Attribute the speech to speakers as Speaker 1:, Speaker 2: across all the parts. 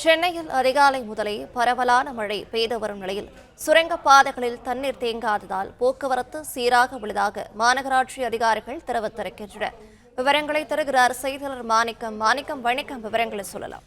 Speaker 1: சென்னையில் அதிகாலை முதலே பரவலான மழை பெய்து வரும் நிலையில் சுரங்கப் பாதைகளில் தண்ணீர் தேங்காததால் போக்குவரத்து சீராக உள்ளதாக மாநகராட்சி அதிகாரிகள் தெரிவித்திருக்கின்றனர். விவரங்களை தருகிறார் செய்தியாளர் மாணிக்கம். மாணிக்கம் வணிக்கம். விவரங்களை சொல்லலாம்.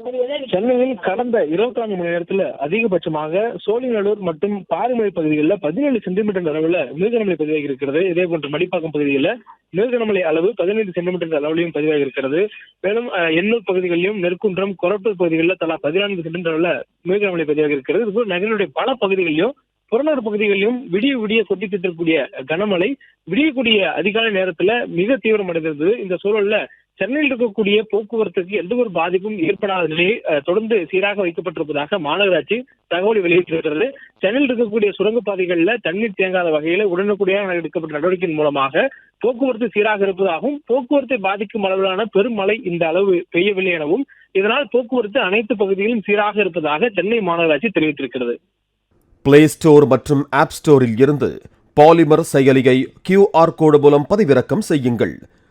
Speaker 2: சென்னையில் கடந்த இருபத்தி நான்கு மணி நேரத்துல அதிகபட்சமாக சோழிநல்லூர் மற்றும் பாரிமலை பகுதிகளில் பதினேழு சென்டிமீட்டர் அளவுல மிருகநமலை பதிவாகி இருக்கிறது. இதே போன்று மடிப்பாக்கம் பகுதிகளில் மிருகநமலை அளவு பதினைந்து சென்டிமீட்டர் அளவிலையும் பதிவாகி இருக்கிறது. மேலும் அஹ், எண்ணூர் பகுதிகளிலும் நெற்குன்றம் கொரட்டூர் பகுதிகளில் தலா பதினான்கு சென்டிமீட்டர் அளவுல மிருகநமலை பதிவாகி இருக்கிறது. இதுபோல் நகரினுடைய பல பகுதிகளிலும் புறநகர் பகுதிகளிலும் விடிய விடிய கொட்டி தீர்த்தக்கூடிய கனமழை விடியக்கூடிய அதிகாலை நேரத்துல மிக தீவிரமடைந்திருந்தது. இந்த சூழல்ல சென்னையில் இருக்கக்கூடிய போக்குவரத்துக்கு எந்த ஒரு பாதிப்பும் ஏற்படாத நிலையை தொடர்ந்து சீராக வைக்கப்பட்டிருப்பதாக மாநகராட்சி தகவல் வெளியிட்டிருக்கிறது சென்னையில் இருக்கக்கூடிய சுரங்கப்பாதைகளில் தண்ணீர் தேங்காத வகையில உடனுக்குடியாக எடுக்கப்பட்ட நடவடிக்கையின் மூலமாக போக்குவரத்து சீராக இருப்பதாகவும் போக்குவரத்தை பாதிக்கும் அளவிலான பெருமழை இந்த அளவு பெய்யவில்லை எனவும் இதனால் போக்குவரத்து அனைத்து பகுதிகளிலும் சீராக இருப்பதாக சென்னை மாநகராட்சி தெரிவித்திருக்கிறது.
Speaker 3: பிளே ஸ்டோர் மற்றும் ஆப் ஸ்டோரில் இருந்து பாலிமர் செயலியை கியூஆர் கோடு மூலம் பதிவிறக்கம் செய்யுங்கள்.